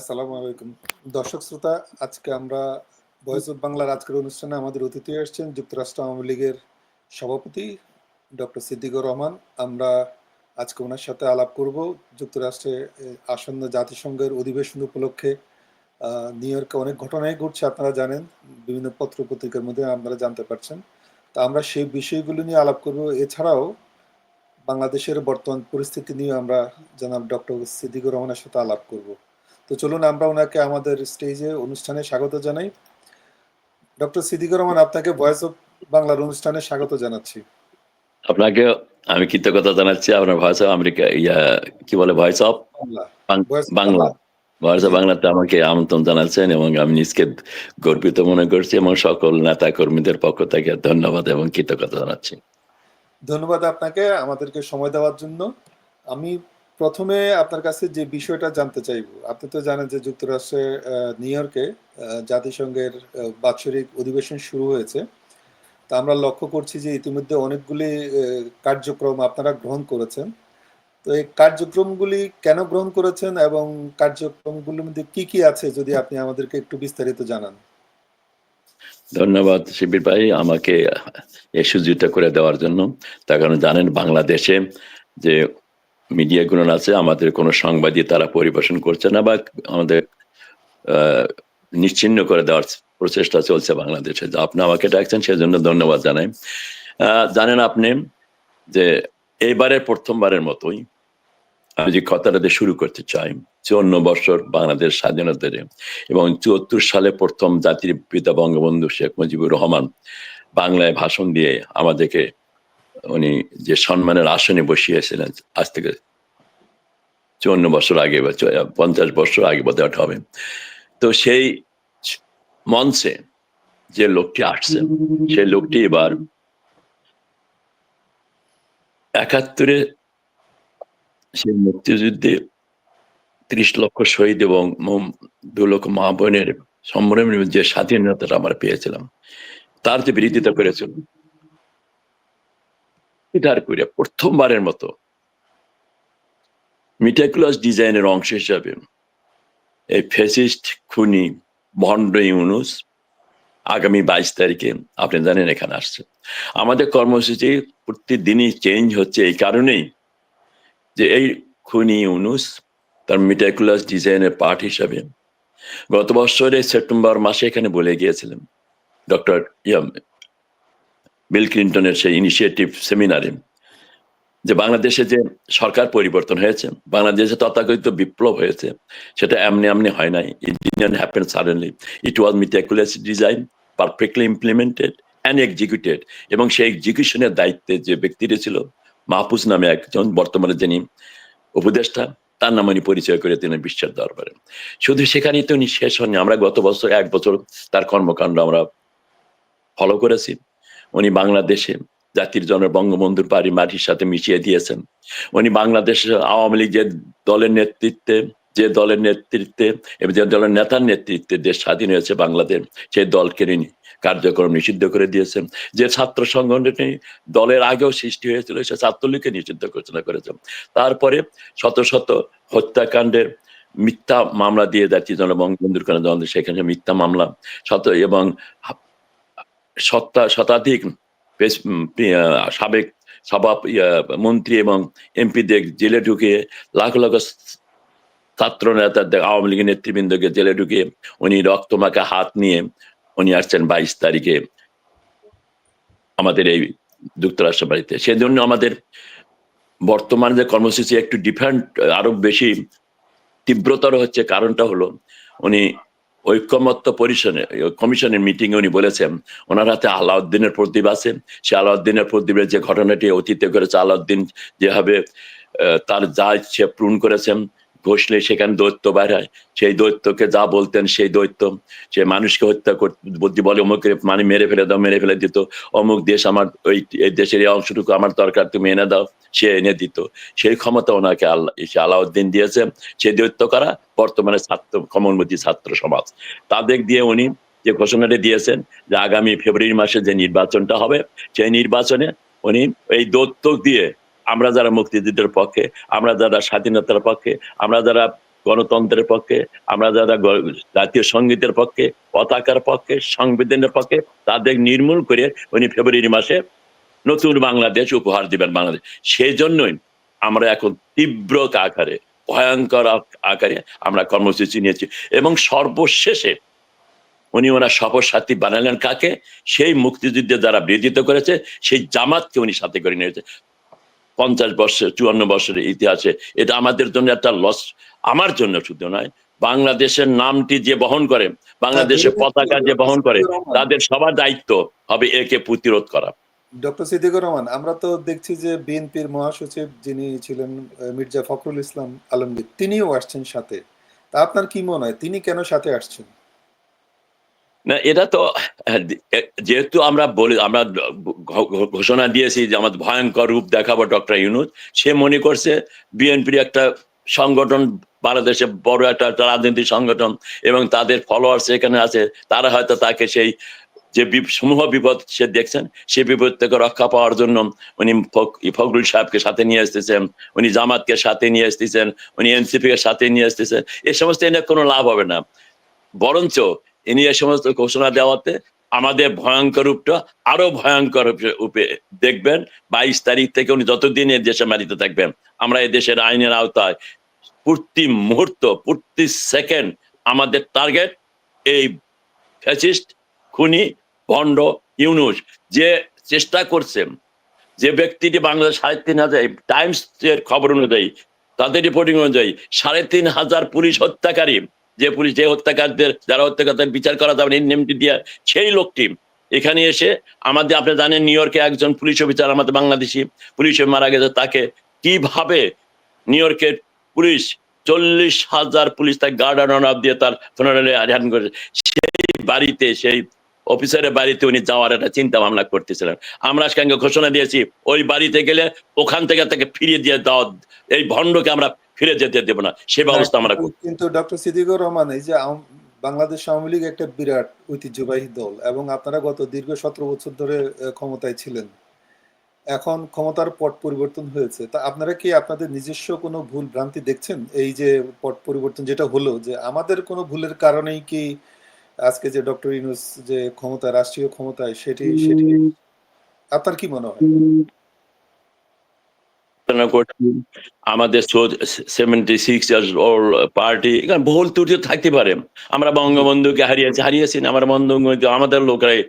আসসালামু আলাইকুম। দর্শক শ্রোতা, আজকে আমরা ভয়েস অফ বাংলার আজকের অনুষ্ঠানে আমাদের অতিথি আসছেন যুক্তরাষ্ট্র আওয়ামী লীগের সভাপতি ডক্টর সিদ্দিকুর রহমান। আমরা আজকে ওনার সাথে আলাপ করব যুক্তরাষ্ট্রে আসন্ন জাতিসংঘের অধিবেশন উপলক্ষে। নিউ ইয়র্কে অনেক ঘটনাই ঘটছে, আপনারা জানেন, বিভিন্ন পত্র পত্রিকার মধ্যে আপনারা জানতে পারছেন। তা আমরা সেই বিষয়গুলো নিয়ে আলাপ করব। এছাড়াও বাংলাদেশের বর্তমান পরিস্থিতি নিয়ে আমরা জনাব ডক্টর সিদ্দিকুর রহমানের সাথে আলাপ করব। তো চলুন আমরা ওনাকে আমাদের স্টেজে অনুষ্ঠানে স্বাগত জানাই। ডক্টর সিদ্দিকুর রহমান আপনাকে ভয়েস অফ বাংলার অনুষ্ঠানে স্বাগত জানাচ্ছি। আপনাকে আমি কৃতজ্ঞতা জানাচ্ছি আপনার ভয়েস অফ আমেরিকা ইয়া কি বলে voice of Bangla. Voice of বাংলাতে আমাকে আমন্ত্রণ জানাচ্ছেন এবং আমি নিজকে গর্বিত মনে করছি এবং সকল নেতা কর্মীদের পক্ষ থেকে ধন্যবাদ এবং কৃতজ্ঞতা জানাচ্ছি। ধন্যবাদ আপনাকে আমাদেরকে সময় দেওয়ার জন্য। আমি প্রথমে আপনার কাছে যে বিষয়টা জানতে চাইব, আপনি তো জানেন যে যুক্তরাষ্ট্রে নিউ ইয়র্কে জাতিসংঘের বাৎসরিক অধিবেশন শুরু হয়েছে। তা আমরা লক্ষ্য করছি যে ইতিমধ্যে অনেকগুলি কার্যক্রম আপনারা গ্রহণ করেছেন। তো এই কার্যক্রমগুলি কেন গ্রহণ করেছেন এবং কার্যক্রমগুলির মধ্যে কি কি আছে যদি আপনি আমাদেরকে একটু বিস্তারিত জানান? ধন্যবাদ শিবির ভাই আমাকে এই সুযোগটা করে দেওয়ার জন্য। তার কারণ জানেন বাংলাদেশে যে মিডিয়াগুলো আছে আমাদের কোনো সাংবাদিক তারা পরিবেশন করছে না বা আমাদের আহ, নিশ্চিহ্ন করে দেওয়ার প্রচেষ্টা চলছে বাংলাদেশে। আপনি আমাকে ডাকছেন সেজন্য ধন্যবাদ জানাই। জানেন আপনি যে এইবারের প্রথমবারের মতোই আমি যে কথাটা দিয়ে শুরু করতে চাই চুয়ান্ন বছর বাংলাদেশ স্বাধীনতার এবং চুয়াত্তর সালে প্রথম জাতির পিতা বঙ্গবন্ধু শেখ মুজিবুর রহমান বাংলায় ভাষণ দিয়ে আমাদেরকে উনি যে সম্মানের আসনে বসিয়েছিলেন, আজ থেকে চুয়ান্ন বছর আগে বা পঞ্চাশ বছর আগে বোধহয় হবে। তো সেই মঞ্চে যে লোকটি আসছে, সেই লোকটি এবার একাত্তরে সেই মুক্তিযুদ্ধে ত্রিশ লক্ষ শহীদ এবং দু লক্ষ মা বোনের সম্ভ্রমের যে স্বাধীনতাটা আমরা পেয়েছিলাম, তার যে বিরোধিতা করেছিল এটার করে প্রথমবারের মতো মিটাকুলাস ডিজাইনের অংশ হিসাবে এই ফেসিস্ট খুনি ভন্ড ইউনুস আগামী বাইশ তারিখে, আপনি জানেন এখানে আসছে। আমাদের কর্মসূচি প্রতিদিনই চেঞ্জ হচ্ছে এই কারণেই যে এই খুনি ইউনুস তার মিটাকুলাস ডিজাইনের পার্ট হিসাবে গত বছরের সেপ্টেম্বর মাসে এখানে বলে গিয়েছিলেন। ডক্টর বিল ক্লিন্টনের সেই ইনিশিয়েটিভ সেমিনারে যে বাংলাদেশে যে সরকার পরিবর্তন হয়েছে, বাংলাদেশে তথাকথিত বিপ্লব হয়েছে, সেটা এমনি এমনি হয় নাই। It didn't happen suddenly it was meticulous design perfectly implemented and executed এবং সেই এক্সিকিউশনের দায়িত্বে যে ব্যক্তিটি ছিল, মাহফুজ নামে একজন, বর্তমানে যিনি উপদেষ্টা, তার নাম উনি পরিচয় করে দিলেন বিশ্বের দরবারে। শুধু সেখানেই তো উনি শেষ হননি। আমরা গত বছর এক বছর তার কর্মকাণ্ড আমরা ফলো করেছি। উনি বাংলাদেশে জাতির জন বঙ্গবন্ধুর বাড়ি মাটির সাথে মিশিয়ে দিয়েছেন। উনি বাংলাদেশের আওয়ামী লীগ যে দলের নেতৃত্বে, যে দলের নেতৃত্বে এবং যে দলের নেতার নেতৃত্বে দেশ স্বাধীন হয়েছে বাংলাদেশ, সেই দলকে উনি কার্যক্রম নিষিদ্ধ করে দিয়েছেন। যে ছাত্র সংগঠনে দলের আগেও সৃষ্টি হয়েছিল, সে ছাত্রলীগকে নিষিদ্ধ ঘোষণা করেছেন তারপরে শত শত হত্যাকাণ্ডের মিথ্যা মামলা দিয়ে যাচ্ছি জন বঙ্গবন্ধুর কারণে সেখানে মিথ্যা মামলা, শত এবং সত্তা, শতাধিক সাবেক সভা মন্ত্রী এবং এমপিদের জেলে ঢুকিয়ে লাখ লাখ ছাত্র নেতাদের আওয়ামী লীগের নেতৃবৃন্দকে জেলে ঢুকিয়ে উনি রক্তমাখা হাত নিয়ে উনি আসছেন বাইশ তারিখে আমাদের এই যুক্তরাষ্ট্র বাড়িতে। সেজন্য আমাদের বর্তমান যে কর্মসূচি একটু ডিফারেন্ট আরও বেশি তীব্রতর হচ্ছে। কারণটা হলো উনি ঐক্যমত্য পরিষদে কমিশনের মিটিং উনি বলেছেন, ওনার হাতে আলাউদ্দিনের প্রদীপ আছে। সে আলাউদ্দিনের প্রদীপের যে ঘটনাটি অতীতে করেছে আলাউদ্দিন যেভাবে তার যা ইচ্ছে পূরণ করেছেন ঘষলে সেখানে দৈত্য বাইর হয়। সেই দৈত্যকে যা বলতেন সেই দৈত্য, সে মানুষকে হত্যা করতে বলে অমুক মানে মেরে ফেলে দাও, মেরে ফেলে দিত। অমুক দেশ আমার, ওই, এই দেশের এই অংশটুকু আমার দরকার, তুমি এনে দাও, সে এনে দিত। সেই ক্ষমতা ওনাকে আল্লাহ আলাউদ্দিন দিয়েছে। সে দৈত্য করা? বর্তমানে ছাত্র, কমলমতি ছাত্র সমাজ। তাদের দিয়ে উনি যে ঘোষণাটি দিয়েছেন যে আগামী ফেব্রুয়ারি মাসে যে নির্বাচনটা হবে, সেই নির্বাচনে উনি এই দত্তক দিয়ে আমরা যারা মুক্তিযুদ্ধের পক্ষে, আমরা যারা স্বাধীনতার পক্ষে, আমরা যারা গণতন্ত্রের পক্ষে, আমরা যারা জাতীয় সঙ্গীতের পক্ষে, পতাকার পক্ষে, সংবিধানের পক্ষে, তাদের নির্মূল করে উনি ফেব্রুয়ারি মাসে নতুন বাংলাদেশ উপহার দিবেন বাংলাদেশ। সেই জন্যই আমরা এখন তীব্র আকারে, ভয়ঙ্কর আকারে আমরা কর্মসূচি নিয়েছি। এবং সর্বশেষে উনি ওনার সফর সাথী বানালেন কাকে? সেই মুক্তিযুদ্ধে যারা বিরোধিত করেছে, সেই জামাতকে উনি সাথে করে নিয়েছে। পঞ্চাশ বছর চুয়ান্ন বছরের ইতিহাসে। এটা আমাদের জন্য একটা লস আমার জন্য শুধু নয় বাংলাদেশের নামটি যে বহন করে বাংলাদেশের পতাকা যে বহন করে তাদের সবার দায়িত্ব হবে একে প্রতিরোধ করা। ডক্টর সিদ্দিকুর রহমান আমরা তো দেখছি যে বিএনপির মহাসচিব যিনি ছিলেন মির্জা ফখরুল ইসলাম আলমগীর তিনিও আসছেন সাথে। তা আপনার কি মনে হয় তিনি কেন সাথে আসছেন? না, এটা তো যেহেতু আমরা বলি, আমরা ঘোষণা দিয়েছি যে আমাদের ভয়ঙ্কর রূপ দেখাবো ডক্টর ইউনুস, সে মনে করছে বিএনপির একটা সংগঠন, বাংলাদেশে বড় একটা রাজনৈতিক সংগঠন এবং তাদের ফলোয়ার্স এখানে আছে, তারা হয়তো তাকে সেই যে সমূহ বিপদ সে দেখছেন, সে বিপদ থেকে রক্ষা পাওয়ার জন্য উনি ফখ- ফখরুল সাহেবকে সাথে নিয়ে আসতেছেন, উনি জামাতকে সাথে নিয়ে আসতেছেন, উনি এনসিপি কে সাথে নিয়ে আসতেছেন, এ সমস্ত এনে কোনো লাভ হবে না। বরঞ্চ ইনি এ সমস্ত ঘোষণা দেওয়াতে আমাদের ভয়ঙ্কর রূপটা আরও ভয়ঙ্কর রূপে- দেখবেন। বাইশ তারিখ থেকে উনি যতদিন এ দেশে মারিতে থাকবেন, আমরা এই দেশের আইনের আওতায় প্রতি মুহূর্ত, প্রতি সেকেন্ড আমাদের টার্গেট এই ফ্যাসিস্ট, খুনি, ভণ্ড ইউনুস যে চেষ্টা করছেন, যে ব্যক্তিটি বাংলাদেশ সাড়ে তিন হাজার টাইমস এর খবর অনুযায়ী, তাদের রিপোর্টিং অনুযায়ী সাড়ে তিন হাজার পুলিশ হত্যাকারী যে পুলিশ, যে হত্যাকারদের, যারা হত্যাকারদের বিচার করা যাবে নেমটি দিয়ে সেই লোকটি এখানে এসে আমাদের, আপনি জানেন, নিউ ইয়র্কে একজন পুলিশ অফিসার, আমাদের বাংলাদেশি পুলিশ মারা গেছে। তাকে কীভাবে নিউ ইয়র্কের পুলিশ চল্লিশ হাজার পুলিশ তার গার্ড অনার দিয়ে তার ফুনারালে অ্যাটেন্ড করেছে সেই বাড়িতে, সেই অফিসারের বাড়িতে উনি যাওয়ার একটা চিন্তা ভাবনা করতেছিলেন। আমরা আজকে ঘোষণা দিয়েছি, ওই বাড়িতে গেলে ওখান থেকে তাকে ফিরিয়ে দিয়ে দাও, এই ভণ্ডকে আমরা ফিরে যেতে দেবো না। সে ব্যবস্থা আমরা করব কিন্তু ডক্টর সিদ্দিকুর রহমান এই যে বাংলাদেশ আওয়ামী লীগ একটা বিরাট ঐতিহ্যবাহী দল এবং আপনারা গত দীর্ঘ সতেরো বছর ধরে ক্ষমতায় ছিলেন। এখন ক্ষমতার পট পরিবর্তন হয়েছে। তা আপনারা কি আপনাদের নিজস্ব কোনো ভুল ভ্রান্তি দেখছেন? এই যে পট পরিবর্তন যেটা হলো যে আমাদের কোনো ভুলের কারণেই কি আজকে যে ডক্টর ইউনুস যে ক্ষমতা রাষ্ট্রীয় ক্ষমতায় সেটি সেটি আপনার কি মনে হয়? আলোচনা করছি। আমাদের সেভেন্টি সিক্স ওল্ড পার্টি এখানে বহুল ত্রুটি থাকতে পারে। আমরা বঙ্গবন্ধুকে হারিয়েছি হারিয়েছি আমরা বঙ্গবন্ধু আমাদের লোকরাই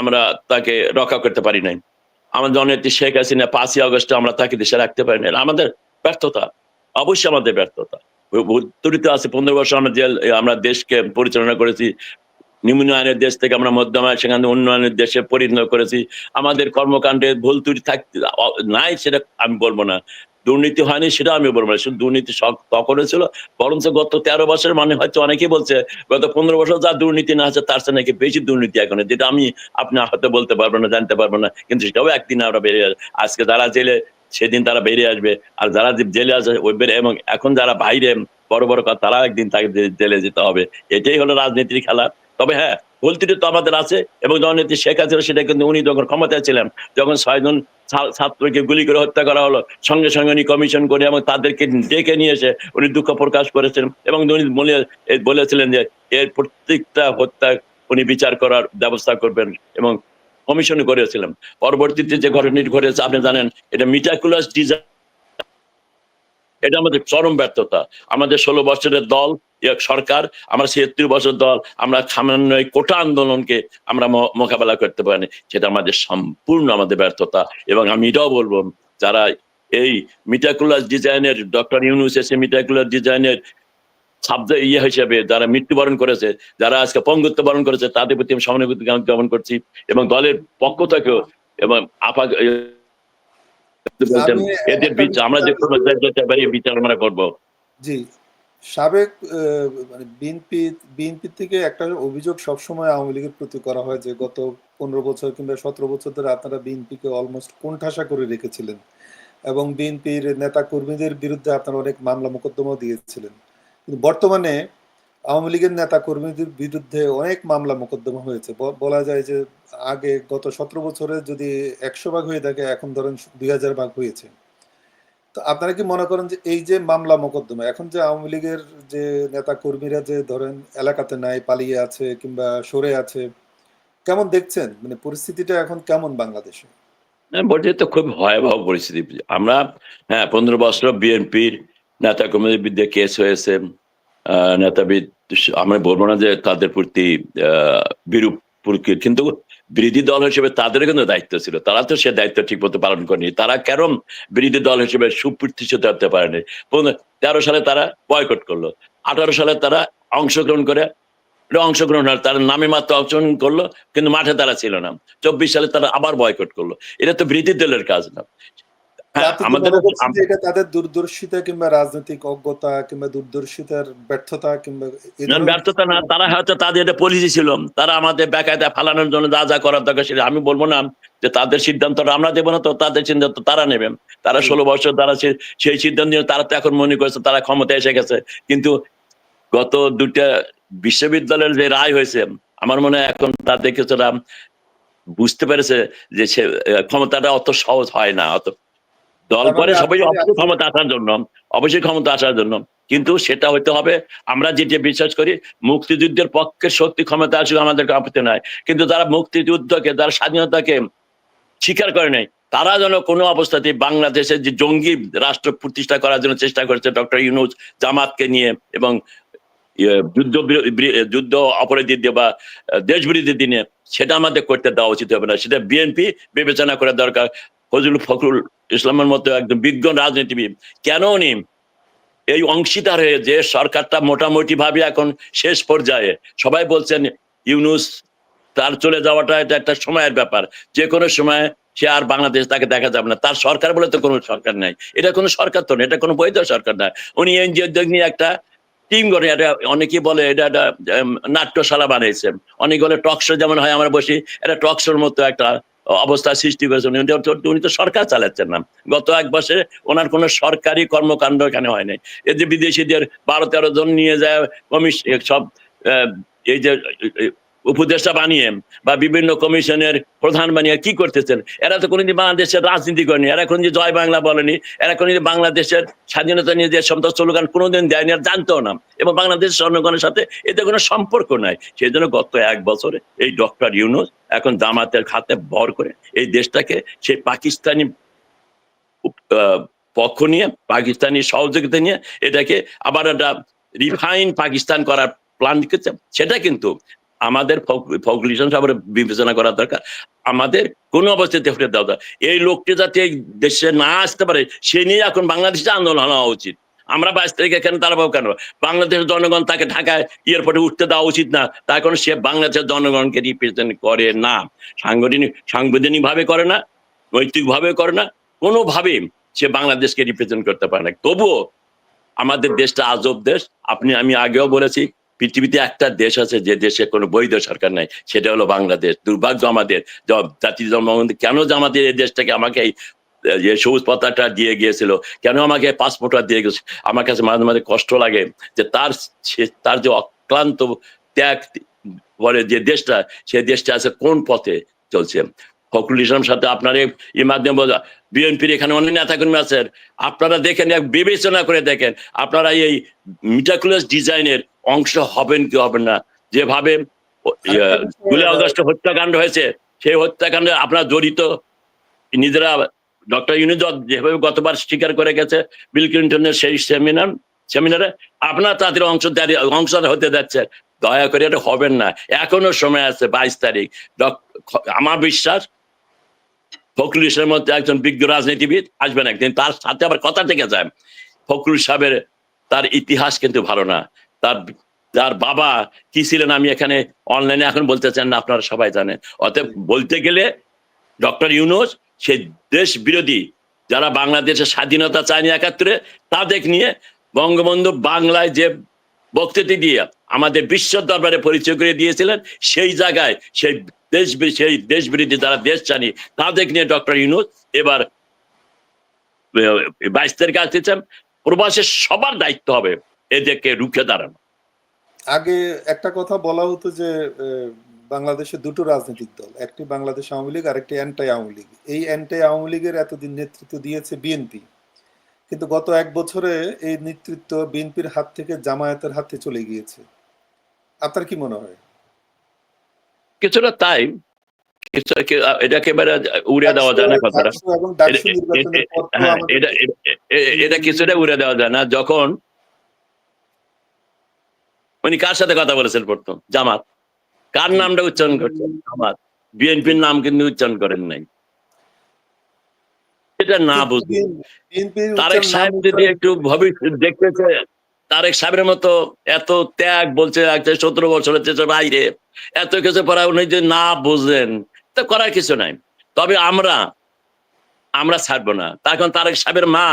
আমরা তাকে রক্ষা করতে পারি নাই। আমাদের জননেত্রী শেখ হাসিনা পাঁচই আগস্টে আমরা তাকে দেশে রাখতে পারি না আমাদের ব্যর্থতা, অবশ্যই আমাদের ব্যর্থতা। বহু ত্রুটি আছে, পনেরো বছর আমরা জেল, আমরা দেশকে পরিচালনা করেছি নিম্ন আয়ের দেশ থেকে আমরা মধ্যম আয়, সেখানে উন্নয়নের দেশে পরিণত করেছি। আমাদের কর্মকাণ্ডে ভুল ত্রুটি থাকতে নাই, সেটা আমি বলব না। দুর্নীতি হয়নি সেটা আমি বলব না। শুধু দুর্নীতি তখনও ছিল, বরঞ্চ গত তেরো বছর মানে হয়তো অনেকেই বলছে, গত পনেরো বছর যা দুর্নীতি না আছে তার চেয়ে নাকি বেশি দুর্নীতি এখন, যেটা আমি আপনি হয়তো বলতে পারব না, জানতে পারব না, কিন্তু সেটাও একদিন আমরা বেরিয়ে আজকে যারা জেলে, সেদিন তারা বেরিয়ে আসবে, আর যারা জেলে আসবে ওই বেরিয়ে এবং এখন যারা বাইরে, বড় বড় কথা তারা একদিন তাকে জেলে যেতে হবে। এটাই হলো রাজনীতির খেলা। তবে হ্যাঁ ভুলত্রুটি তো আমাদের আছে এবং জননেত্রী শেখ হাসিনা সেটা কিন্তু উনি যখন ক্ষমতায় ছিলেন, যখন ছয়জন ছাত্রকে গুলি করে হত্যা করা হলো, সঙ্গে সঙ্গে উনি কমিশন করে এবং তাদেরকে ডেকে নিয়ে এসে উনি দুঃখ প্রকাশ করেছেন এবং উনি বলে- বলেছিলেন যে এর প্রত্যেকটা হত্যা উনি বিচার করার ব্যবস্থা করবেন এবং কমিশন করেছিলেন। পরবর্তীতে যে ঘটনাটি ঘটেছে, আপনি জানেন, এটা মিটাকুলাস ডিজাইন এটা আমাদের চরম ব্যর্থতা। আমাদের ষোলো বছরের দল, এক সরকার, আমরা ছিয়াত্তর বছর দল, আমরা সামান্য কোটা আন্দোলনকে আমরা মোকাবেলা করতে পারিনি। সেটা আমাদের সম্পূর্ণ আমাদের ব্যর্থতা। এবং আমি এটাও বলব, যারা এই মিটাকুলার ডিজাইনের ডক্টর ইউনুস এসে মিটাকুলার ডিজাইনের শব্দ ইয়ে হিসেবে যারা মৃত্যুবরণ করেছে, যারা আজকে পঙ্গুত্ব বরণ করেছে, তাদের প্রতি আমি সহানুভূতি জ্ঞাপন করছি। এবং দলের পক্ষ থেকেও এবং আপা এদের বিচার আমরা যে কোনো যেতে পারি বিচার আমরা করব। জি সাবেক মানে বিএনপি বিএনপি থেকে একটা অভিযোগ সবসময় আওয়ামী লীগের প্রতি করা হয় যে গত পনেরো বছর কিংবা সতেরো বছর ধরে আপনারা বিএনপিকে অলমোস্ট কোণঠাসা করে রেখেছিলেন। এবং বিএনপির নেতা কর্মীদের বিরুদ্ধে আপনারা অনেক মামলা মোকদ্দমাও দিয়েছিলেন। কিন্তু বর্তমানে আওয়ামী লীগের নেতা কর্মীদের বিরুদ্ধে অনেক মামলা মোকদ্দমা হয়েছে। বলা যায় যে আগে গত সতেরো বছরে যদি একশো ভাগ হয়ে থাকে, এখন ধরেন দুই হাজার ভাগ হয়েছে। তো আপনারা কি মনে করেন যে এই যে মামলা মোকদ্দমা, এখন যে আওয়ামী লীগের যে নেতা কর্মীরা যে ধরেন এলাকাতে নাই, পালিয়ে আছে কিংবা সরে আছে, কেমন দেখছেন? মানে পরিস্থিতিটা এখন কেমন বাংলাদেশে? বলছি তো খুব ভয়াবহ পরিস্থিতি। আমরা হ্যাঁ পনেরো বছর বিএনপির নেতা কর্মীদের বিরুদ্ধে কেস হয়েছে। নেতাবিদ আমি বলব না যে তাদের প্রতি বিরূপ কিন্তু বিরোধী দল হিসেবে তাদের কিন্তু দায়িত্ব ছিল। তারা তো সে দায়িত্ব ঠিক মতো পালন করেনি। তারা কেন বিরোধী দল হিসেবে সুপ্রতিষ্ঠিত হতে পারেনি? তেরো সালে তারা বয়কট করল। আঠারো সালে তারা অংশগ্রহণ করে এটা অংশগ্রহণ হলো তারা নামে মাত্র অংশগ্রহণ করল কিন্তু মাঠে তারা ছিল না। চব্বিশ সালে তারা আবার বয়কট করল। এটা তো বিরোধী দলের কাজ না। হ্যাঁ, আমাদের মনে এটা তাদের দূরদর্শিতা কিংবা রাজনৈতিক অজ্ঞতা কিংবা দূরদর্শিতার ব্যর্থতা কিংবা ব্যর্থতা না তারা হয়তো তাদের পলিসি ছিল। তারা আমাদের বেকায়দা ফালানোর জন্য যা যা করার দরকার সেটা আমি বলব না যে তাদের সিদ্ধান্তটা আমরা দেবো না তো তাদের সিদ্ধান্ত তারা নেবেন তারা ষোলো বছর তারা সেই সিদ্ধান্ত নিয়ে তারা তো এখন মনে করছে তারা ক্ষমতা এসে গেছে। কিন্তু গত দুটা বিশ্ববিদ্যালয়ের যে রায় হয়েছে আমার মনে হয় এখন তাদের কিছুটা বুঝতে পেরেছে যে সে ক্ষমতাটা অত সহজ হয় না অত দল তার করে সবাই অবশ্যই ক্ষমতা আসার জন্য অবশ্যই ক্ষমতা আসার জন্য। কিন্তু সেটা হইতে হবে আমরা যেটা বিশ্বাস করি মুক্তিযুদ্ধের পক্ষে শক্তি ক্ষমতা আসলে আমাদের কাঁপতে নয় কিন্তু যারা মুক্তিযুদ্ধকে যারা স্বাধীনতাকে স্বীকার করে নাই তারা যেন কোনো অবস্থাতে বাংলাদেশের যে জঙ্গি রাষ্ট্র প্রতিষ্ঠা করার জন্য চেষ্টা করেছে ডক্টর ইউনুস জামাতকে নিয়ে এবং ইয়ে, যুদ্ধ যুদ্ধ অপরাধী দিয়ে বা দেশ বিরোধী দিনে সেটা আমাদের করতে দেওয়া উচিত হবে না। সেটা বিএনপি বিবেচনা করা দরকার। ফজলুল ফখরুল ইসলামের মতো একজন বিজ্ঞ রাজনীতিবিদ। কেন উনি এই অংশীদার হয়ে যে সরকারটা মোটামুটি ভাবে এখন শেষ পর্যায়ে, সবাই বলছেন ইউনুস তার চলে যাওয়াটা এটা একটা সময়ের ব্যাপার। যে কোনো সময় সে আর বাংলাদেশ তাকে দেখা যাবে না। তার সরকার বলে তো কোনো সরকার নাই। এটা কোনো সরকার তো না, এটা কোনো বৈধ সরকার না। উনি এনজিও নিয়ে একটা টিম করে এটা অনেকেই বলে এটা একটা নাট্যশালা বানিয়েছেন অনেক বলে টক শো যেমন হয়, আমরা বসি, এটা টক শোর মতো একটা অবস্থা সৃষ্টি করেছেন। উনি তো- সরকার চালাচ্ছেন না। গত এক বছরে ওনার কোনো সরকারি কর্মকাণ্ড এখানে হয় নাই এই যে বিদেশিদের বারো তেরো জন নিয়ে যায় কমিশন সব এই যে উপদেষ্টা বানিয়ে বা বিভিন্ন কমিশনের প্রধান বানিয়ে কি করতেছেন? এরা তো কোনোদিন বাংলাদেশের রাজনীতি করেনি। এরা কোনোদিন জয় বাংলা বলেনি। এরা কোনোদিন বাংলাদেশের স্বাধীনতা নিয়ে যে সমস্ত স্লোগান কোনোদিন দেয়নি আর জানতেও না। এবং বাংলাদেশের জনগণের সাথে এতে কোনো সম্পর্ক নাই। সেই জন্য গত এক বছরে এই ডক্টর ইউনুস এখন জামাতের খাতে ভর করে এই দেশটাকে সেই পাকিস্তানি পক্ষ নিয়ে, পাকিস্তানি সহযোগিতা নিয়ে এটাকে আবার একটা রিফাইন পাকিস্তান করার প্ল্যান সেটা কিন্তু আমাদের ফকলিশন সবার বিবেচনা করা দরকার। আমাদের কোনো অবস্থাতে হতে দেওয়া দরকার। এই লোকটি যাতে দেশে না আসতে পারে, সে নিয়ে এখন বাংলাদেশে আন্দোলন হওয়া উচিত। আমরা বাইশ তারিখে কেন দাঁড়াবো কেন? বাংলাদেশের জনগণ তাকে ঢাকায় এয়ারপোর্টে উঠতে দেওয়া উচিত না। তার কারণ সে বাংলাদেশের জনগণকে রিপ্রেজেন্ট করে না। সাংগঠনিক সাংবিধানিক ভাবে করে না নৈতিক ভাবে করে না। কোনোভাবেই সে বাংলাদেশকে রিপ্রেজেন্ট করতে পারে না। তবুও আমাদের দেশটা আজব দেশ। আপনি, আমি আগেও বলেছি পৃথিবীতে একটা দেশ আছে, যে দেশে কোনো বৈধ সরকার নাই, সেটা হলো বাংলাদেশ। দুর্ভাগ্য আমাদের জাতি জন্মবন্ধু কেন যে আমাদের এই দেশটাকে আমাকে যে সবুজ পতাকা দিয়ে গিয়েছিল, কেন আমাকে পাসপোর্টটা দিয়ে গেছে আমার কাছে মাঝে মাঝে কষ্ট লাগে যে তার সে- তার যে অক্লান্ত ত্যাগ বলে যে দেশটা সেই দেশটা আছে কোন পথে চলছে? ফখরুল ইসলাম সাথে আপনার এই মাধ্যমে বলা বিএনপির এখানে অনেক নেতাকর্মী আছেন। আপনারা দেখেন, এক বিবেচনা করে দেখেন, আপনারা এই মিটাকুলাস ডিজাইনের অংশ হবেন কি হবেন না। যেভাবে জুলাই আগস্ট হত্যাকাণ্ড হয়েছে সেই হত্যাকাণ্ডে আপনারা জড়িত নিজেরা ডক্টর ইউনিদ যেভাবে গতবার স্বীকার করে গেছে বিল ক্লিন্টনের সেই সেমিনার সেমিনারে আপনার তাদের অংশ অংশ হতে যাচ্ছে। দয়া করে এটা হবেন না। এখনও সময় আছে বাইশ তারিখ। ডক- আমার বিশ্বাস ফখরুল ইসলামের মধ্যে একজন বিজ্ঞ রাজনীতিবিদ আসবেন একদিন তার সাথে আবার কথা থেকে যায়। ফখরুল সাহেবের তার ইতিহাস কিন্তু ভালো না। তার তার বাবা কি ছিলেন আমি এখানে অনলাইনে এখন বলতে চান না, আপনারা সবাই জানেন। অতএব বলতে গেলে ডক্টর ইউনুস, সে দেশ বিরোধী যারা বাংলাদেশের স্বাধীনতা চায়নি একাত্তরে, তাদের নিয়ে বঙ্গবন্ধু বাংলায় যে বক্তৃতা দিয়ে আমাদের বিশ্ব দরবারে পরিচয় করে দিয়েছিলেন, সেই জায়গায় সেই দেশ সেই দেশ বিরোধী যারা দেশ চানি তাদের নিয়ে ডক্টর ইউনুস এবার বাইশ তারিখে আসতেছেন প্রবাসের সবার দায়িত্ব হবে। এদেরকে রুখে দাঁড়ানো। আগে একটা কথা বলা হতো যে বাংলাদেশে দুটো রাজনৈতিক দল একটি বাংলাদেশ আওয়ামী লীগ আরেকটি অ্যান্টাই আওয়ামী লীগ। এই অ্যান্টাই আওয়ামী লীগের এতদিন নেতৃত্ব দিয়েছে বিএনপি। কিন্তু গত এক বছরে এই নেতৃত্ব বিএনপির হাত থেকে জামায়াতের হাতে চলে গিয়েছে। আপনার কি মনে হয়? কিছুটা তাই। এটা একেবারে উড়ে দেওয়া যায় না কথাটা। এটা কিছুটা উড়ে দেওয়া যায় না। যখন উনি কার সাথে কথা বলেছেন প্রথম? জামাত। কার নামটা উচ্চারণ করছেন? জামাত। বিএনপির নাম কিন্তু উচ্চারণ করেন নাই। এটা না বুঝব তারেক সাহেব যদি একটু ভবিষ্যৎ দেখতেছে তারেক সাহেবের মতো এত ত্যাগ বলছে একটা সতেরো বছর হচ্ছে বাইরে এত কিছু পড়া উনি যদি না বুঝলেন তা করার কিছু নাই। তবে আমরা আমরা ছাড়বো না। তখন তারেক সাহেবের মা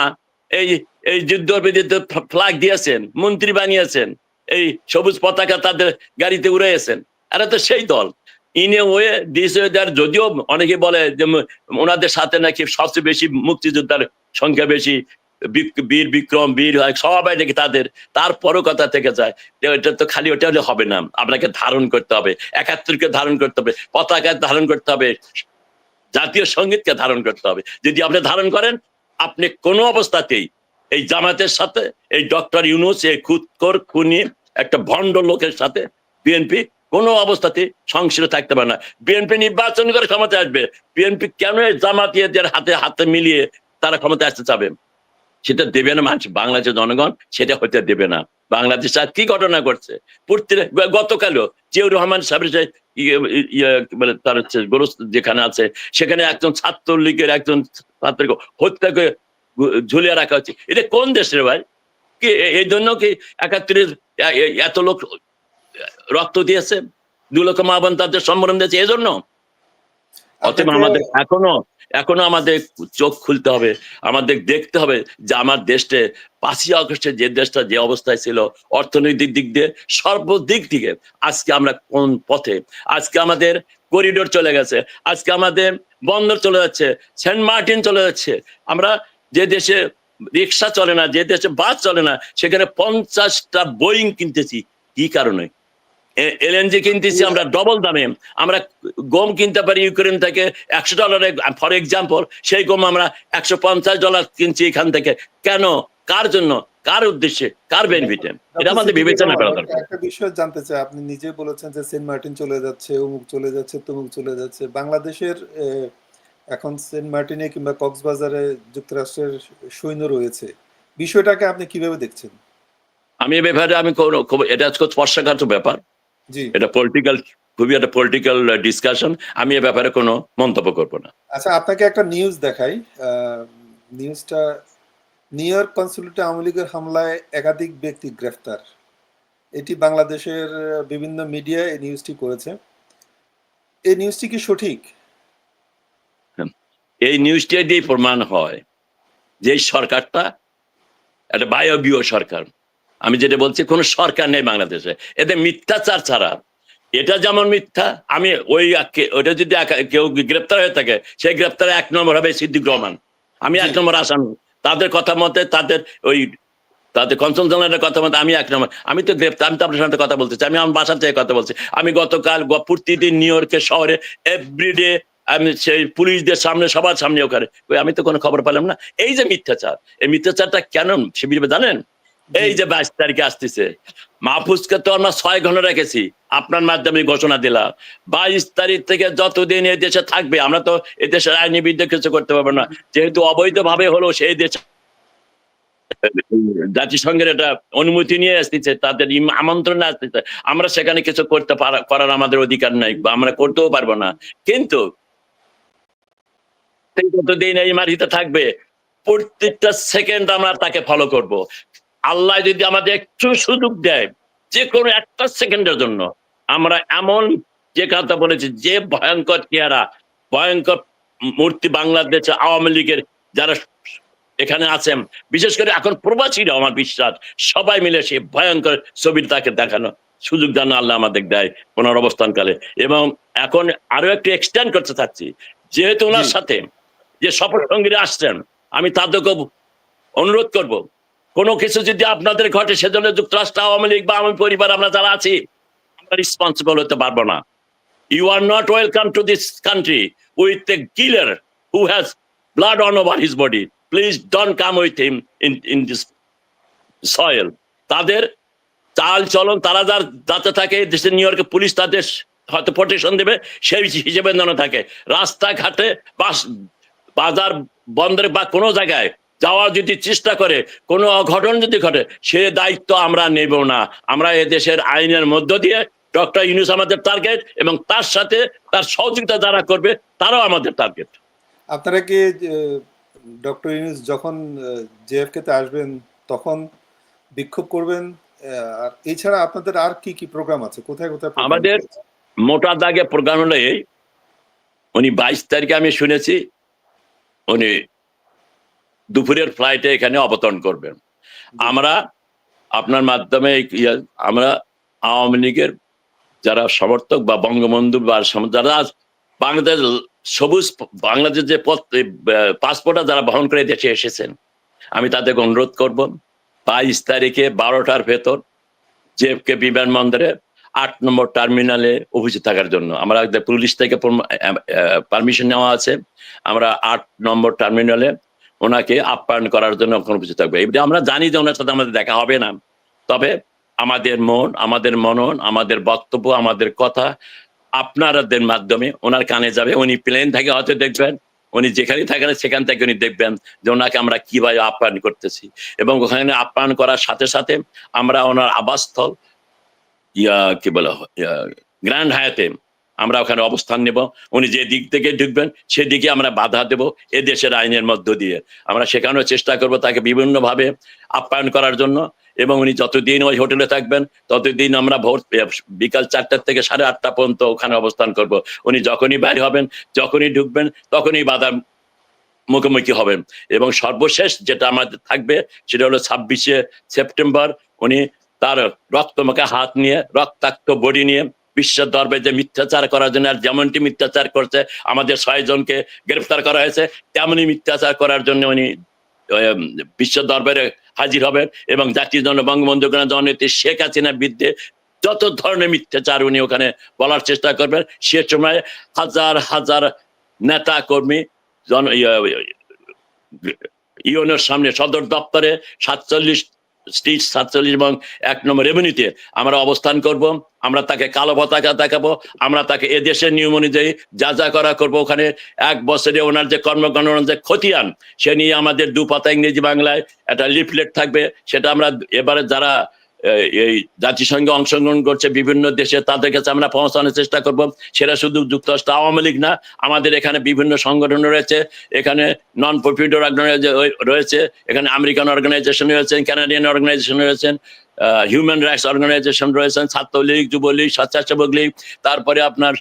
এই এই যুদ্ধ বিদ্যুৎ ফ্ল্যাগ দিয়েছেন মন্ত্রী বানিয়েছেন। এই সবুজ পতাকা তাদের গাড়িতে উড়েছেন এরা তো সেই দল। ইনে ওয়ে দিস ওয়েদার যদিও অনেকে বলে যে ওনাদের সাথে নাকি সবচেয়ে বেশি মুক্তিযোদ্ধার সংখ্যা বেশি বীর বিক্রম, বীর হয়, সবাই নাকি তাদের। তারপরও কথা থেকে যায় এটা তো খালি, ওটা হলে হবে না। আপনাকে ধারণ করতে হবে, একাত্তরকে ধারণ করতে হবে, পতাকা ধারণ করতে হবে, জাতীয় সঙ্গীতকে ধারণ করতে হবে। যদি আপনি ধারণ করেন, আপনি কোনো অবস্থাতেই এই জামাতের সাথে, এই ডক্টর ইউনুস, এই খুদকর, খুনি একটা ভণ্ড লোকের সাথে বিএনপি কোনো অবস্থাতে সংশ্লিষ্ট থাকতে পারে না। বিএনপি নির্বাচন করে ক্ষমতা আসবে। বিএনপি কেন জামাতিয়াদের হাতে হাতে মিলিয়ে তারা ক্ষমতা আসতে চাবে? সেটা দেবে না মানুষ বাংলাদেশের জনগণ সেটা হতে দেবে না। বাংলাদেশ আর কি ঘটনা প্রত্যেক গতকালও জিয়াউর রহমান ইয়ে কি তার যেখানে আছে, সেখানে একজন ছাত্রলীগের একজন ছাত্রকে হত্যা করে ঝুলিয়ে রাখা হচ্ছে। এটা কোন দেশের ভাই? কি এই জন্য কি একাত্তরের এত লোক রক্ত দিয়েছে দু লক্ষ মা বোন তাদের সম্বরণ দিয়েছে এই জন্য অতএব আমাদের এখনও এখনও আমাদের চোখ খুলতে হবে আমাদের দেখতে হবে যে আমার দেশে পাঁচই আগস্টে যে দেশটা যে অবস্থায় ছিল অর্থনৈতিক দিক দিয়ে সর্বদিক থেকে আজকে আমরা কোন পথে? আজকে আমাদের করিডোর চলে গেছে আজকে আমাদের বন্দর চলে যাচ্ছে সেন্ট মার্টিন চলে যাচ্ছে আমরা যে দেশে রিক্সা চলে না, যে দেশে বাস চলে না, সেখানে পঞ্চাশটা বোয়িং কিনতেছি। কি কারণে? এলএনজি কিনতেছি, আমরা ডবল দামে। আমরা গম কিনতে পারি, ইউক্রেন থেকে একশো ডলারে ফর এক্সাম্পল সেই গম আমরা একশো পঞ্চাশ ডলার কিনছি এখান থেকে। কেন? কার জন্য? কার উদ্দেশ্যে? কার বেনিফিটে এটা আমাদের বিবেচনা করা দরকার। একটা বিষয় জানতে চাই, আপনি নিজে বলেছেন যে সেন্ট মার্টিন চলে যাচ্ছে, অমুক চলে যাচ্ছে, তমুক চলে যাচ্ছে। বাংলাদেশের এখন সেন্ট মার্টিনে কিংবা কক্সবাজারে যুক্তরাষ্ট্রের সৈন্য রয়েছে। বিষয়টাকে আপনি কীভাবে দেখছেন? আমি এ ব্যাপারে আমি কোনো- এটা খুব স্পর্শকাতর ব্যাপার। জি। এটা পলিটিক্যাল খুবই একটা পলিটিক্যাল ডিসকাশন আমি এ ব্যাপারে কোনো মন্তব্য করব না। আচ্ছা আপনাকে একটা নিউজ দেখাই। নিউজটা নিউ ইয়র্ক কনসুলেটে আওয়ামী লীগের হামলায় একাধিক ব্যক্তি গ্রেফতার। এটি বাংলাদেশের বিভিন্ন মিডিয়া এই নিউজটি করেছে। এই নিউজটি কি সঠিক? এই নিউজটি দিয়ে প্রমাণ হয় যে সরকারটা একটা বায়বীয় সরকার। আমি যেটা বলছি কোনো সরকার নেই বাংলাদেশে। এতে মিথ্যাচার ছাড়া। এটা যেমন মিথ্যা আমি ওই ওটা যদি কেউ গ্রেপ্তার হয়ে থাকে সেই গ্রেপ্তারে এক নম্বর হবে সিদ্দিক রহমান। আমি এক নম্বর আসামি। তাদের কথা মতে তাদের ওই তাদের কনসালটেন্টের কথা মতে আমি এক নম্বর। আমি তো গ্রেপ্তার আমি তো আপনার সাথে কথা বলতেছি আমি আমার বাসা থেকে কথা বলছি। আমি গতকাল প্রতিদিন নিউ ইয়র্কের শহরে এভরিডে আমি সেই পুলিশদের সামনে সবার সামনে ওখানে। ওই আমি তো কোনো খবর পেলাম না। এই যে মিথ্যাচার এই মিথ্যাচারটা কেন শিবির জানেন? এই যে বাইশ তারিখে আসতেছে। মাহফুজকে তো আমরা ছয় ঘণ্টা রেখেছি। আপনার মাধ্যমে ঘোষণা দিলাম। বাইশ তারিখ থেকে যতদিন এই দেশে থাকবে আমরা তো এ দেশের আইনিবিদ্যা কিছু করতে পারব না। যেহেতু অবৈধভাবে হলো সেই দেশ জাতিসংঘের এটা অনুমতি নিয়ে আসতেছে তাদের আমন্ত্রণে আসতেছে। আমরা সেখানে কিছু করতে পারা- করার আমাদের অধিকার নাই বা আমরা করতেও পারব না। কিন্তু সেই যতদিন এই মাটিতে থাকবে প্রত্যেকটা সেকেন্ড আমরা তাকে ফলো করব। আল্লাহ যদি আমাদের একটু সুযোগ দেয় যে কোনো একটা সেকেন্ডের জন্য আমরা এমন যে কথা বলেছি যে ভয়ঙ্কর চেহারা ভয়ঙ্কর মূর্তি বাংলাদেশে আওয়ামী লীগের যারা এখানে আছেন বিশেষ করে এখন প্রবাসীরা আমার বিশ্বাস সবাই মিলে সেই ভয়ঙ্কর ছবি তাকে দেখানো সুযোগ যেন আল্লাহ আমাদের দেয় পুনরবস্থানকালে এবং এখন আরও একটু এক্সটেন্ড করতে চাচ্ছি যেহেতু ওনার সাথে যে শপথ সঙ্গীরা আসছেন, আমি তাদেরকে অনুরোধ করব। কোনো কিছু যদি আপনাদের ঘটে, সেজন্য যুক্তরাষ্ট্র, আওয়ামী লীগ বা আমি পরিবার, আমরা যারা আছি, আমরা রেসপন্সিবল হতে পারব না। You are not welcome to this country with a killer who has blood on over his body please don't come with him in in this soil তাদের চাল চলন, তারা যার যাতে থাকে দেশের নিউ ইয়র্কে পুলিশ তাদের হয়তো প্রোটেকশন দেবে, সেই হিসেবে যেন থাকে। রাস্তাঘাটে বাস বাজার বন্দরে বা কোনো জায়গায় যাওয়ার যদি চেষ্টা করে কোনো অঘটন যদি ঘটে সে দায়িত্ব আমরা নেব না। আমরা এ দেশের আইনের মধ্য দিয়ে ডক্টর ইউনুস আমাদের টার্গেট এবং তার সাথে তার সহযোগিতা যারা করবে তারাও আমাদের টার্গেট আপনারা কি ডক্টর ইউনুস যখন জেএফকে তে আসবেন তখন বিক্ষোভ করবেন? আর এছাড়া আপনাদের আর কি কি প্রোগ্রাম আছে? কোথায় কোথায় আমাদের- মোটা দাগে প্রোগ্রাম হলো এই। উনি বাইশ তারিখে আমি শুনেছি উনি দুপুরের ফ্লাইটে এখানে অবতরণ করবেন। আমরা আপনার মাধ্যমে আমরা আওয়ামী লীগের যারা সমর্থক বা বঙ্গবন্ধু বা যারা বাংলাদেশ সবুজ বাংলাদেশ যে পাসপোর্টটা যারা বহন করে দেশে এসেছেন আমি তাদেরকে অনুরোধ করব বাইশ তারিখে বারোটার ভেতর জেএফকে বিমানবন্দরে আট নম্বর টার্মিনালে উপস্থিত থাকার জন্য। আমরা পুলিশ থেকে পারমিশন নেওয়া আছে। আমরা আট নম্বর টার্মিনালে ওনাকে আপ্যায়ন করার জন্য উপস্থিত থাকবে। এবারে আমরা জানি যে ওনার সাথে আমাদের দেখা হবে না, তবে আমাদের মন, আমাদের মনন, আমাদের বক্তব্য, আমাদের কথা আপনারাদের মাধ্যমে ওনার কানে যাবে। উনি প্লেন থেকে হয়তো দেখবেন, উনি যেখানেই থাকেন সেখান থেকে উনি দেখবেন যে ওনাকে আমরা কীভাবে আপ্যায়ন করতেছি। এবং ওখানে আপ্যায়ন করার সাথে সাথে আমরা ওনার আবাসস্থল ইয়া, কি বলে গ্র্যান্ড হায়াতে আমরা ওখানে অবস্থান নেব। উনি যে দিক থেকে ঢুকবেন, সেদিকে আমরা বাধা দেব এ দেশের আইনের মধ্য দিয়ে। আমরা সেখানেও চেষ্টা করব তাকে বিভিন্নভাবে আপ্যায়ন করার জন্য এবং উনি যতদিন ওই হোটেলে থাকবেন, ততদিন আমরা ভোর বিকাল চারটার থেকে সাড়ে আটটা পর্যন্ত ওখানে অবস্থান করব। উনি যখনই বাইরে হবেন, যখনই ঢুকবেন, তখনই বাধার মুখোমুখি হবেন। এবং সর্বশেষ যেটা আমাদের থাকবে, সেটা হলো ছাব্বিশে সেপ্টেম্বর, উনি তার রক্তমাখা হাত নিয়ে, রক্তাক্ত বডি নিয়ে বিশ্ব দরবারে যে মিথ্যাচার করার জন্য আর যেমনটি মিথ্যাচার করছে, আমাদের ছয় জনকে গ্রেফতার করা হয়েছে তেমনি মিথ্যাচার করার জন্য উনি বিশ্ব দরবারে হাজির হবেন এবং জাতির জন্য বঙ্গবন্ধু জননেত্রী শেখ হাসিনার বিরুদ্ধে যত ধরনের মিথ্যাচার উনি ওখানে বলার চেষ্টা করবেন, সে সময় হাজার হাজার নেতা কর্মী জন ইউনের সামনে সদর দপ্তরে সাতচল্লিশ স্ট্রিট সাতচল্লিশ এবং এক নম্বর রেভিনিউতে আমরা অবস্থান করব, আমরা তাকে কালো পতাকা দেখাবো, আমরা তাকে এ দেশের নিয়ম অনুযায়ী যা যা করা করব ওখানে। এক বছরে ওনার যে কর্মকাণ্ড যে খতিয়ান সে নিয়ে আমাদের দু পাতা ইংরেজি বাংলায় একটা লিফলেট থাকবে, সেটা আমরা এবারে যারা এই জাতিসংঘে অংশগ্রহণ করছে বিভিন্ন দেশে, তাদের কাছে আমরা পৌঁছানোর চেষ্টা করব। সেটা শুধু যুক্তরাষ্ট্র, আওয়ামী লীগ না, আমাদের এখানে বিভিন্ন সংগঠন রয়েছে। এখানে নন প্রফিট রয়েছে। এখানে আমেরিকান অর্গানাইজেশন রয়েছেন কানাডিয়ান অর্গানাইজেশন রয়েছেন হিউম্যান রাইটস অর্গানাইজেশন রয়েছেন, ছাত্রলীগ, যুবলীগ, স্বেচ্ছাসেবক লীগ, তারপরে আপনার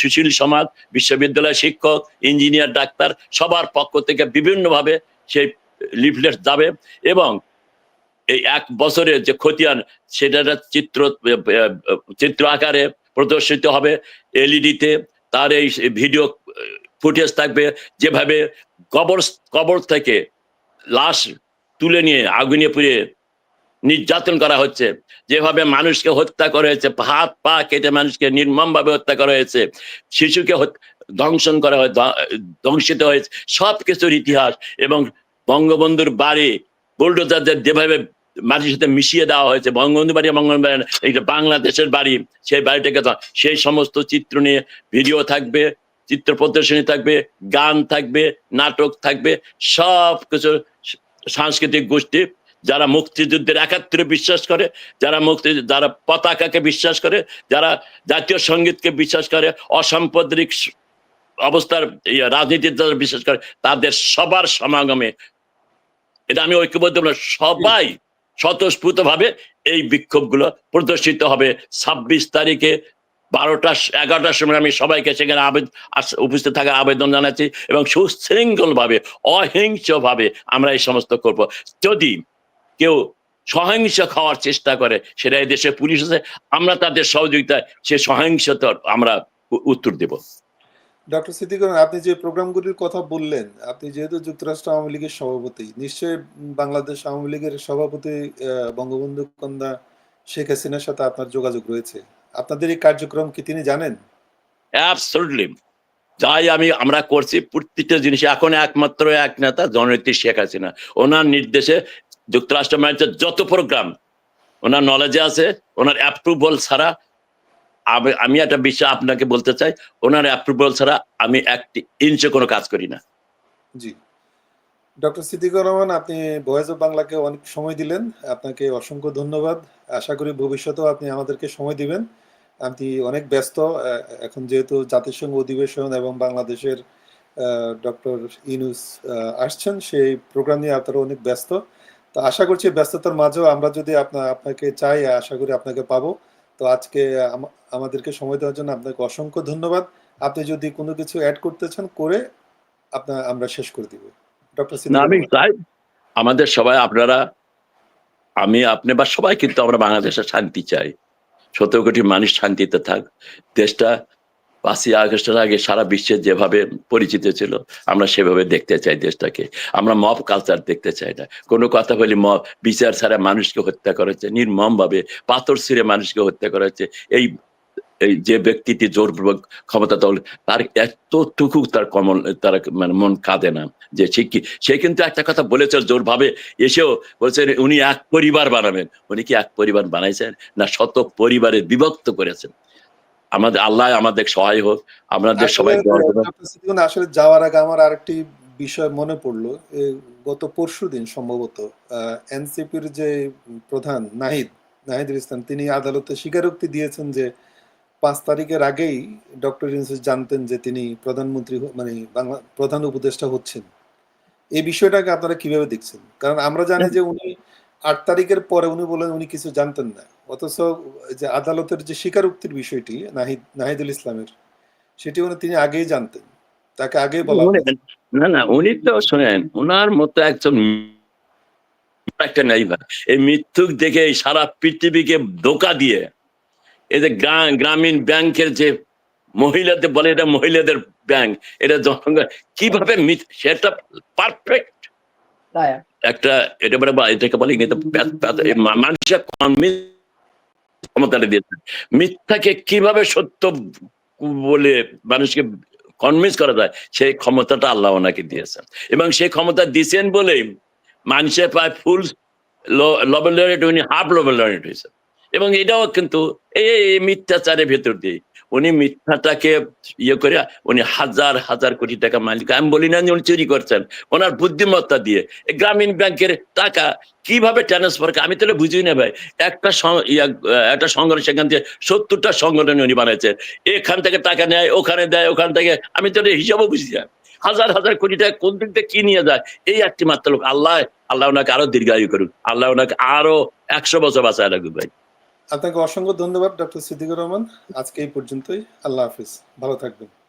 সুশীল সমাজ বিশ্ববিদ্যালয় শিক্ষক ইঞ্জিনিয়ার ডাক্তার, সবার পক্ষ থেকে বিভিন্নভাবে সেই লিফলেট যাবে এবং এই এক বছরের যে খতিয়ান সেটা চিত্র চিত্র আকারে প্রদর্শিত হবে এলইডিতে। তার এই ভিডিও ফুটেজ থাকবে যেভাবে কবর কবর থেকে লাশ তুলে নিয়ে আগুনে পুড়িয়ে নির্যাতন করা হচ্ছে। যেভাবে মানুষকে হত্যা করা হয়েছে, হাত, পা কেটে মানুষকে নির্মমভাবে হত্যা করা হয়েছে, শিশুকে ধ্বংসন করা হয় ধ্ব- ধ্বংসিত হয়েছে সব কিছুর ইতিহাস এবং বঙ্গবন্ধুর বাড়ি বুলডোজারদের যেভাবে মাটির সাথে মিশিয়ে দেওয়া হয়েছে বঙ্গবন্ধু বাড়ি বঙ্গবন্ধু এইটা বাংলাদেশের বাড়ি, সেই বাড়িটাকে সেই সমস্ত চিত্র নিয়ে ভিডিও থাকবে, চিত্র প্রদর্শনী থাকবে, গান থাকবে, নাটক থাকবে, সব কিছু সাংস্কৃতিক গোষ্ঠী, যারা মুক্তিযুদ্ধের একাত্তরে বিশ্বাস করে, যারা মুক্তি, যারা পতাকাকে বিশ্বাস করে, যারা জাতীয় সঙ্গীতকে বিশ্বাস করে, অসাম্প্রদায়িক অবস্থার রাজনীতির যারা বিশ্বাস করে, তাদের সবার সমাগমে এটা আমি ঐক্যবদ্ধ সবাই স্বতঃস্ফূর্ত ভাবে এই বিক্ষোভগুলো প্রদর্শিত হবে। ছাব্বিশ তারিখে বারোটা, এগারোটার সময় আমি সবাইকে সেখানে আবেদন উপস্থিত থাকার আবেদন জানাচ্ছি এবং সুশৃঙ্খল ভাবে অহিংস ভাবে আমরা এই সমস্ত করব। যদি কেউ সহিংস খাওয়ার চেষ্টা করে, সেটা দেশে পুলিশ আছে, আমরা তাদের সহযোগিতায় সে সহিংসতার আমরা উত্তর দেব। ডক্টর সিদ্দিকুর আপনি যে প্রোগ্রামগুলির কথা বললেন, আপনি যেহেতু যুক্তরাষ্ট্র আওয়ামী লীগের সভাপতি, নিশ্চয়ই বাংলাদেশ আওয়ামী লীগের সভাপতি বঙ্গবন্ধু কন্যা শেখ হাসিনার সাথে আপনার যোগাযোগ রয়েছে। আপনাদের এই কার্যক্রম কি তিনি জানেন? অ্যাবসলুটলি যাই আমি, আমরা করছি প্রত্যেকটা জিনিস, এখন একমাত্র এক নেতা, জননেত্রী শেখ হাসিনা। ওনার নির্দেশে যুক্তরাষ্ট্র মাইন্সের যত প্রোগ্রাম, ওনার নলেজে আছে, ওনার অ্যাপ্রুভাল ছাড়া আমি- একটা বিষয় আপনাকে বলতে চাই, ওনার অ্যাপ্রুভাল ছাড়া আমি একটি ইঞ্চে কোনো কাজ করি না। জি। ডক্টর সিদ্দিকুর রহমান, আপনি ভয়েস অফ বাংলাকে অনেক সময় দিলেন। আপনাকে অসংখ্য ধন্যবাদ। আশা করি ভবিষ্যতেও আপনি আমাদেরকে সময় দিবেন। আপনি অনেক ব্যস্ত এখন যেহেতু জাতিসংঘ অধিবেশন এবং বাংলাদেশের ডক্টর ইনুস আসছেন, সেই প্রোগ্রাম নিয়ে আপনারা অনেক ব্যস্ত। তো আশা করছি ব্যস্ততার মাঝেও আমরা যদি আপনাকে চাই, আশা করি আপনাকে পাবো। তো আজকে আমাদেরকে সময় দেওয়ার জন্য আপনাকে অসংখ্য ধন্যবাদ। আপনি যদি কোনো কিছু অ্যাড করতে চান করে আপনার আমরা শেষ করে দিব। ডক্টর আমি চাই আমাদের সবাই আপনারা আমি আপনি বা সবাই কিন্তু আমরা বাংলাদেশে শান্তি চাই। সতেরো কোটি মানুষ শান্তিতে থাক। দেশটা পাঁচই আগস্টের আগে সারা বিশ্বে যেভাবে পরিচিত ছিল, আমরা সেভাবে দেখতে চাই দেশটাকে। আমরা মব কালচার দেখতে চাই না। কোনো কথা বলি, মব, বিচার ছাড়া মানুষকে হত্যা করা হচ্ছে নির্মম ভাবে পাথর ছিঁড়ে মানুষকে হত্যা করা হচ্ছে। এই যে ব্যক্তিটি জোরপূর্বক ক্ষমতা দল তার এতটুকু তার কমল তার মানে মন কাঁদে না যে সে কি, সে কিন্তু একটা কথা বলেছে জোরভাবে, এসেও বলছেন উনি এক পরিবার বানাবেন। উনি কি এক পরিবার বানাইছেন না শত পরিবারে বিভক্ত করেছেন? আমাদের আল্লাহ আমাদের সহায় হোক আমাদের সবাই আসলে যাওয়ার আগে আমার আরেকটি বিষয় মনে পড়ল গত পরশু দিন সম্ভবত এনসিপির যে প্রধান নাহিদ নাহিদুল ইসলাম তিনি আদালতে স্বীকারোক্তি দিয়েছেন যে পাঁচ তারিখের আগেই ডক্টর ইউনুস জানতেন যে তিনি প্রধানমন্ত্রী মানে বাংলা প্রধান উপদেষ্টা হচ্ছেন। এই বিষয়টাকে আপনারা কীভাবে দেখছেন? কারণ আমরা জানি যে উনি আট তারিখের পরে উনি বলেন উনি কিছু জানতেন না। অথচ যে আদালতের যে স্বীকারোক্তির বিষয়টি নাহিদ নাহিদুল ইসলামের সেটি উনি তিনি আগেই জানতেন। তাকে আগেই বলা না না উনি তো শোনেন ওনার মতো একজন একটা নাই এই মিথ্যুক দেখে এই সারা পৃথিবীকে ধোকা দিয়ে এই যে গ্রা- গ্রামীণ ব্যাংকের যে মহিলাদের বলে এটা মহিলাদের ব্যাংক এটা জনগণ কীভাবে সেটা পারফেক্ট. একটা এটা বলে বা এটাকে বলে মা- মানুষের ক্ষমতাটা দিয়েছে। মিথ্যাকে কীভাবে সত্য বলে মানুষকে কনভিন্স করা যায়? সেই ক্ষমতাটা আল্লাহ ওনাকে দিয়েছেন। এবং সেই ক্ষমতা দিয়েছেন বলেই মানুষের প্রায় ফুল লবেল উনি হাফ লবেল হয়েছে এবং এটাও কিন্তু এই মিথ্যাচারের ভেতর দিয়ে উনি মিথ্যাটাকে ইয়ে করে, উনি হাজার হাজার কোটি টাকা মালিক। আমি বলি না উনি চুরি করছেন, ওনার বুদ্ধিমত্তা দিয়ে। গ্রামীণ ব্যাংকের টাকা কীভাবে ট্রান্সফার আমি তাহলে বুঝি না ভাই। একটা একটা সংগঠন, সেখান থেকে সত্তরটা সংগঠন উনি বানাইছে এখান থেকে টাকা নেয়, ওখানে দেয়, ওখান থেকে। আমি তো হিসাবও বুঝি না। হাজার হাজার কোটি টাকা কোন দিক থেকে কি নিয়ে যায়? এই একটি মাত্র লোক। আল্লাহ আল্লাহ ওনাকে আরও দীর্ঘায়ু করুক। আল্লাহ ওনাকে আরও একশো বছর বাঁচায় রাখুক ভাই। আপনাকে অসংখ্য ধন্যবাদ ডক্টর সিদ্দিকুর রহমান। আজকে এই পর্যন্তই। আল্লাহ হাফিজ। ভালো থাকবেন।